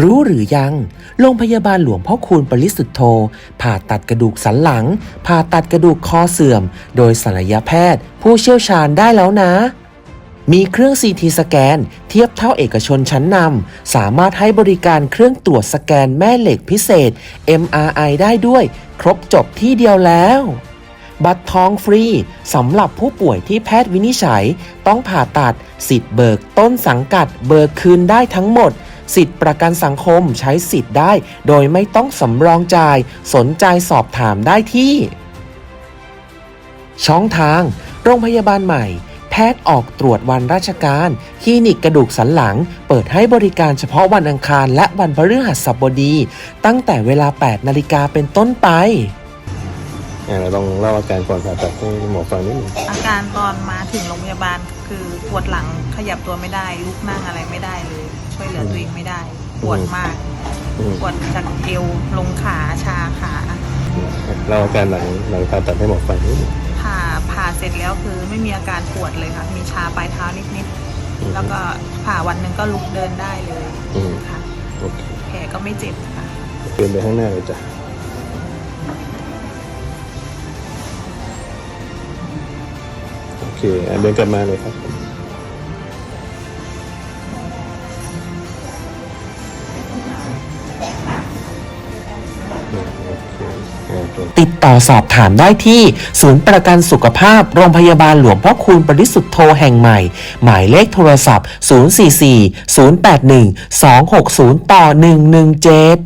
รู้หรือยัง โรงพยาบาลหลวงพ่อคูณปริสุทธโธ ผ่าตัดกระดูกสันหลัง ผ่าตัดกระดูกคอเสื่อม โดยศัลยแพทย์ ผู้เชี่ยวชาญได้แล้วนะ มีเครื่อง CT สแกน เทียบเท่าเอกชนชั้นนำ สามารถให้บริการเครื่องตรวจสแกนแม่เหล็กพิเศษ MRI ได้ด้วย ครบจบที่เดียวแล้วบัตรทองฟรีสำหรับผู้ป่วยที่แพทย์วินิจฉัย ต้องผ่าตัดสิทธิ์เบิกต้นสังกัดเบิกคืนได้ทั้งหมด สิทธิ์ประกันสังคมใช้สิทธิ์ได้ โดยไม่ต้องสำรองจ่าย สนใจสอบถามได้ที่ ช่องทาง โรงพยาบาลใหม่ แพทย์ออกตรวจวันราชการ คลินิกกระดูกสันหลัง เปิดให้บริการเฉพาะวันอังคารและวันพฤหัสบดี ตั้งแต่เวลา 8 นาฬิกาเป็นต้นไปอ่าเราต้องเล่าอาการก่อนผ่าตัดให้หมอฟังนิดหนึงอาการตอนมาถึงโรงพยาบาลคือปวดหลังขยับตัวไม่ได้ลุกนั่งอะไรไม่ได้เลยช่วยเหลือตัวเองไม่ได้ ปวดมากอืมปวดจากเอวลงขาชาขาเล่าอาการหลังหลังผ่าตัดให้หมอฟังนิดหนึงผ่าผ่าเสร็จแล้วคือไม่มีอาการปวดเลยค่ะ มีชาปลายเท้านิดอืมๆแล้วก็ผ่าวันหนึ่งก็ลุกเดินได้เลยอืมค่ะโอเคแผลก็ไม่เจ็บค่ะเดินไปข้างหน้าเลยจ้ะโอเคอะเดินกลับมาเลยครับ ติดต่อสอบถามได้ที่ ศูนย์ประกันสุขภาพ โรงพยาบาลหลวงพ่อคูณปริสุทธโธแห่งใหม่ หมายเลขโทรศัพท์ 044 081 260 ต่อ 117